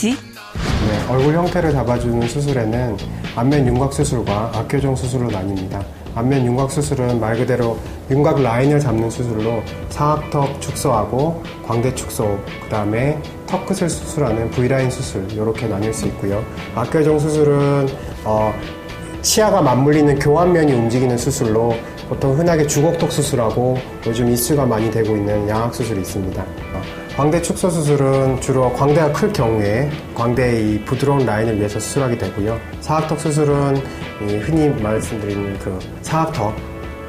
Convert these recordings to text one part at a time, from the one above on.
거지. 네, 얼굴 형태를 잡아주는 수술에는 안면 윤곽 수술과 악교정 수술로 나뉩니다. 안면 윤곽 수술은 말 그대로 윤곽 라인을 잡는 수술로 사각턱 축소하고 광대 축소, 그 다음에 턱 끝을 수술하는 V라인 수술 이렇게 나뉠 수 있고요. 악교정 수술은 어, 치아가 맞물리는 교환면이 움직이는 수술로 보통 흔하게 주걱턱 수술하고 요즘 이슈가 많이 되고 있는 양악 수술이 있습니다. 어, 광대 축소 수술은 주로 광대가 클 경우에 광대의 이 부드러운 라인을 위해서 수술하게 되고요. 사각턱 수술은 이 흔히 말씀드리는 그 사각턱,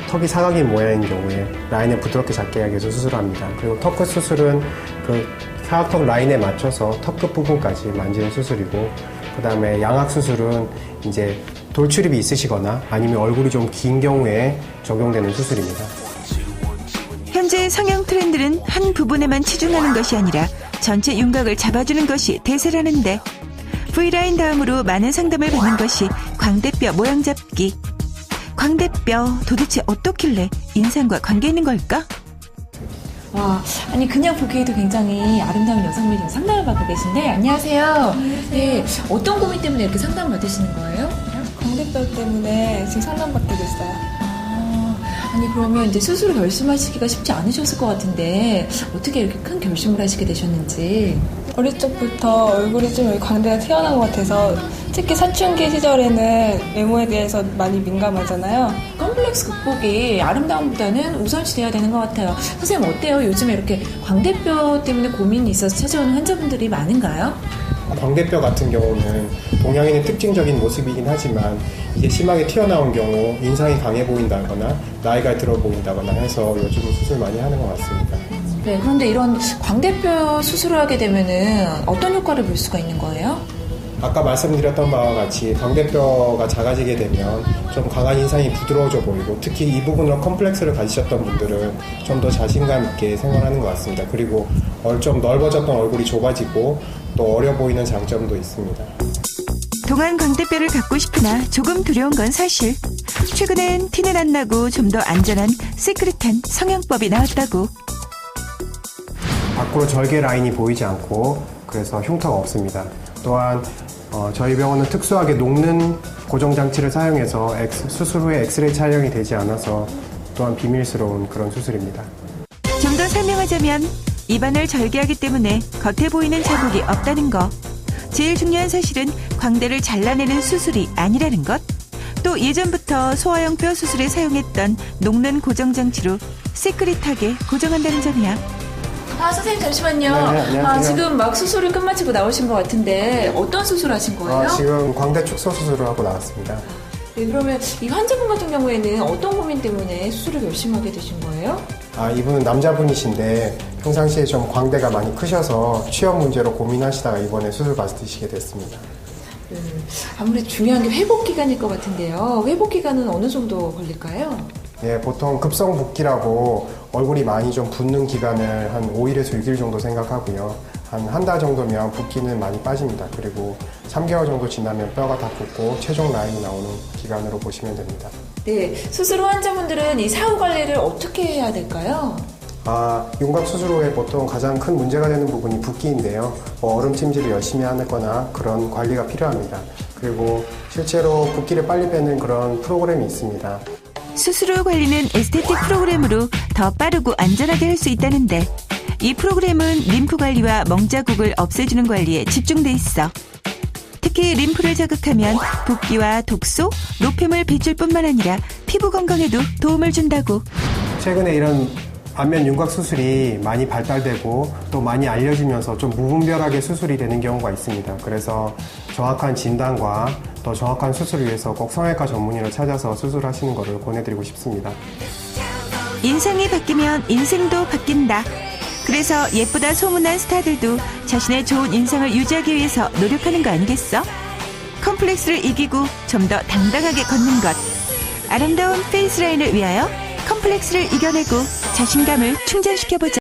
턱이 사각인 모양인 경우에 라인을 부드럽게 잡게 하기 위해서 수술합니다. 그리고 턱끝 수술은 그 사각턱 라인에 맞춰서 턱 끝 부분까지 만지는 수술이고, 그 다음에 양악 수술은 이제 돌출입이 있으시거나 아니면 얼굴이 좀 긴 경우에 적용되는 수술입니다. 현재 성형 트렌드는 한 부분에만 치중하는 것이 아니라 전체 윤곽을 잡아주는 것이 대세라는데 V라인 다음으로 많은 상담을 받는 것이 광대뼈 모양 잡기. 광대뼈 도대체 어떻길래 인상과 관계 있는 걸까? 와, 아니 그냥 보기에도 굉장히 아름다운 여성분이 상담을 받고 계신데 안녕하세요. 네, 어떤 고민 때문에 이렇게 상담 받으시는 거예요? 광대뼈 때문에 지금 상담받게 됐어요. 아, 아니 그러면 이제 수술을 결심하시기가 쉽지 않으셨을 것 같은데 어떻게 이렇게 큰 결심을 하시게 되셨는지. 어릴 적부터 얼굴이 좀 광대가 튀어나온 것 같아서 특히 사춘기 시절에는 외모에 대해서 많이 민감하잖아요. 컴플렉스 극복이 아름다움보다는 우선시돼야 되는 것 같아요. 선생님 어때요? 요즘에 이렇게 광대뼈 때문에 고민이 있어서 찾아오는 환자분들이 많은가요? 광대뼈 같은 경우는 동양인의 특징적인 모습이긴 하지만 이게 심하게 튀어나온 경우 인상이 강해 보인다거나 나이가 들어 보인다거나 해서 요즘 수술 많이 하는 것 같습니다. 네, 그런데 이런 광대뼈 수술을 하게 되면은 어떤 효과를 볼 수가 있는 거예요? 아까 말씀드렸던 바와 같이 광대뼈가 작아지게 되면 좀 강한 인상이 부드러워져 보이고 특히 이 부분으로 컴플렉스를 가지셨던 분들은 좀 더 자신감 있게 생활하는 것 같습니다. 그리고 얼- 좀 넓어졌던 얼굴이 좁아지고 또 어려 보이는 장점도 있습니다. 동안 광대뼈를 갖고 싶으나 조금 두려운 건 사실. 최근엔 티는 안 나고 좀 더 안전한 시크릿한 성형법이 나왔다고. 밖으로 절개 라인이 보이지 않고 그래서 흉터가 없습니다. 또한 어, 저희 병원은 특수하게 녹는 고정 장치를 사용해서 엑스- 수술 후에 엑스레이 촬영이 되지 않아서 또한 비밀스러운 그런 수술입니다. 좀 더 설명하자면 입안을 절개하기 때문에 겉에 보이는 자국이 없다는 거. 제일 중요한 사실은 광대를 잘라내는 수술이 아니라는 것. 또 예전부터 소화형 뼈 수술에 사용했던 녹는 고정 장치로 시크릿하게 고정한다는 점이야. 아, 선생님 잠시만요. 네, 안녕하세요. 아, 지금 막 수술을 끝마치고 나오신 것 같은데 어떤 수술 하신 거예요? 아, 지금 광대 축소 수술을 하고 나왔습니다. 네, 그러면 이 환자분 같은 경우에는 어떤 고민 때문에 수술을 결심하게 되신 거예요? 아, 이분은 남자분이신데 평상시에 좀 광대가 많이 크셔서 취업 문제로 고민하시다가 이번에 수술 받으시게 됐습니다. 음, 아무래도 중요한 게 회복 기간일 것 같은데요. 회복 기간은 어느 정도 걸릴까요? 예, 보통 급성 붓기라고 얼굴이 많이 좀 붓는 기간을 한 5일에서 6일 정도 생각하고요. 한 한 달 정도면 붓기는 많이 빠집니다. 그리고 3개월 정도 지나면 뼈가 다 붓고 최종 라인이 나오는 기간으로 보시면 됩니다. 네, 수술 후 환자분들은 이 사후 관리를 어떻게 해야 될까요? 아, 윤곽 수술 후에 보통 가장 큰 문제가 되는 부분이 붓기인데요. 뭐 얼음 찜질을 열심히 하거나 그런 관리가 필요합니다. 그리고 실제로 붓기를 빨리 빼는 그런 프로그램이 있습니다. 후 관리는 에스테틱 프로그램으로 더 빠르고 안전하게 할 수 있다는데 이 프로그램은 림프 관리와 멍자국을 없애주는 관리에 집중돼 있어. 특히 림프를 자극하면 붓기와 독소, 노폐물 배출 뿐만 아니라 피부 건강에도 도움을 준다고. 최근에 이런 안면 윤곽 수술이 많이 발달되고 또 많이 알려지면서 좀 무분별하게 수술이 되는 경우가 있습니다. 그래서 정확한 진단과 더 정확한 수술을 위해서 꼭 성형외과 전문의를 찾아서 수술하시는 것을 권해드리고 싶습니다. 인상이 바뀌면 인생도 바뀐다. 그래서 예쁘다 소문난 스타들도 자신의 좋은 인상을 유지하기 위해서 노력하는 거 아니겠어? 컴플렉스를 이기고 좀 더 당당하게 걷는 것. 아름다운 페이스라인을 위하여 컴플렉스를 이겨내고 자신감을 충전시켜보자.